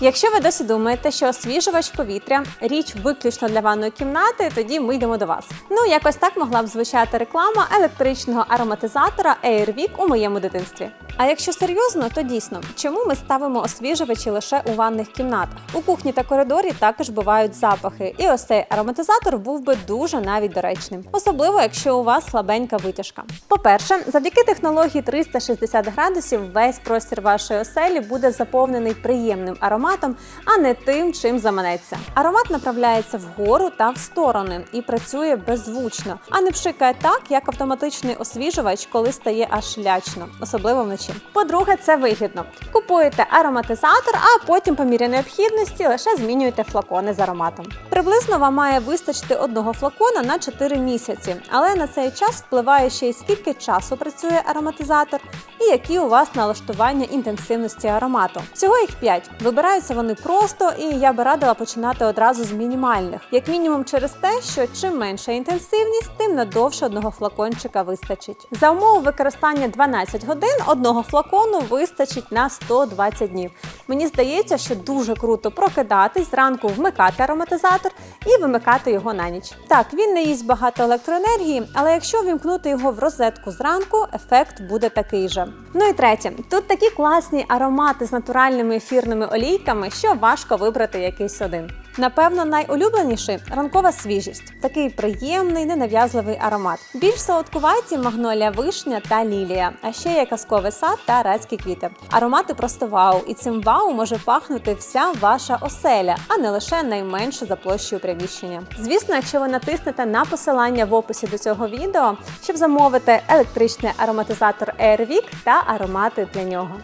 Якщо ви досі думаєте, що освіжувач повітря річ виключно для ванної кімнати, тоді ми йдемо до вас. Ну якось так могла б звучати реклама електричного ароматизатора AirVic у моєму дитинстві. А якщо серйозно, то дійсно, чому ми ставимо освіжувачі лише у ванних кімнатах? У кухні та коридорі також бувають запахи, і ось цей ароматизатор був би дуже навіть доречним, особливо якщо у вас слабенька витяжка. По-перше, завдяки технології 360 градусів весь простір вашої оселі буде заповнений приємним ароматом, а не тим, чим заманеться. Аромат направляється вгору та в сторони і працює беззвучно, а не пшикає так, як автоматичний освіжувач, коли стає аж лячно, особливо вночі. По-друге, це вигідно. Купуєте ароматизатор, а потім, по мірі необхідності, лише змінюєте флакони з ароматом. Приблизно вам має вистачити одного флакона на 4 місяці, але на цей час впливає ще й скільки часу працює ароматизатор і які у вас налаштування інтенсивності аромату. Всього їх 5. Вибираються вони просто, і я би радила починати одразу з мінімальних, як мінімум через те, що чим менша інтенсивність, тим надовше одного флакончика вистачить. За умови використання 12 годин одного флакону вистачить на 120 днів. Мені здається, що дуже круто прокидатись зранку, вмикати ароматизатор і вимикати його на ніч. Так, він не їсть багато електроенергії, але якщо вімкнути його в розетку зранку, ефект буде такий же. Tchau! Ну і третє, тут такі класні аромати з натуральними ефірними олійками, що важко вибрати якийсь один. Напевно, найулюбленіший ранкова свіжість, такий приємний, ненав'язливий аромат. Більш солодкуваті магнолія вишня та лілія, а ще є казковий сад та райські квіти. Аромати просто вау, і цим вау може пахнути вся ваша оселя, а не лише найменше за площею приміщення. Звісно, якщо ви натиснете на посилання в описі до цього відео, щоб замовити електричний ароматизатор Airwick та аромати для нього.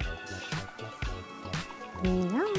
Мяу.